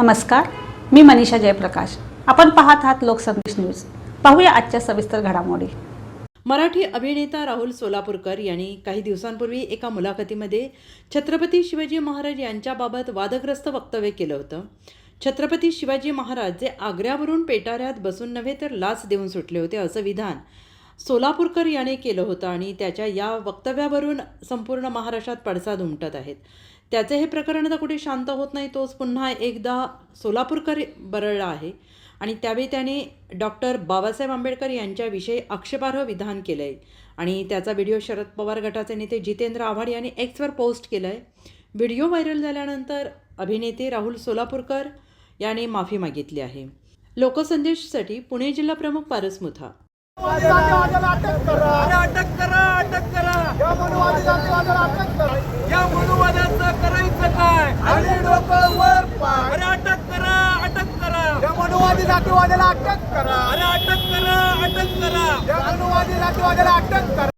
नमस्कार मी मनीषा जयप्रकाश. आपण पाहत आहात लोकसंदेश न्यूज. पाहूया आजच्या सविस्तर घडामोडी. मराठी अभिनेता राहुल सोलापूरकर यांनी काही दिवसांपूर्वी एका मुलाखतीमध्ये छत्रपती शिवाजी महाराज यांच्याबाबत वादग्रस्त वक्तव्य केलं होतं. छत्रपती शिवाजी महाराज जे आग्र्यावरून पेटाऱ्यात बसून नव्हे तर लाच देऊन सुटले होते असं विधान सोलापूरकर याने केलं होतं आणि त्याच्या या वक्तव्यावरून संपूर्ण महाराष्ट्रात पडसाद उमटत आहेत. त्याचे हे प्रकरण आता कुठे शांत होत नाही तोच पुन्हा एकदा सोलापूरकर बरळला आहे. आणि त्यावेळी त्याने डॉक्टर बाबासाहेब आंबेडकर यांच्याविषयी आक्षेपार्ह विधान केलं आहे आणि त्याचा व्हिडिओ शरद पवार गटाचे नेते जितेंद्र आव्हाड यांनी एक्सवर पोस्ट केला आहे व्हिडिओ व्हायरल झाल्यानंतर अभिनेते राहुल सोलापूरकर याने माफी मागितली आहे. लोकसंदेशसाठी पुणे जिल्हा प्रमुख पारस मुथा अटक करा. अटक करा अटक करा. या मनुवादी जातीवादाला अटक करा. या मनुवादाचं करायचं काय? आणि वर अरे अटक करा अटक करा. या मनुवादी जातीवादाला अटक करा. अरे अटक करा अटक करा. या मनुवादी जातीवादाला अटक करा.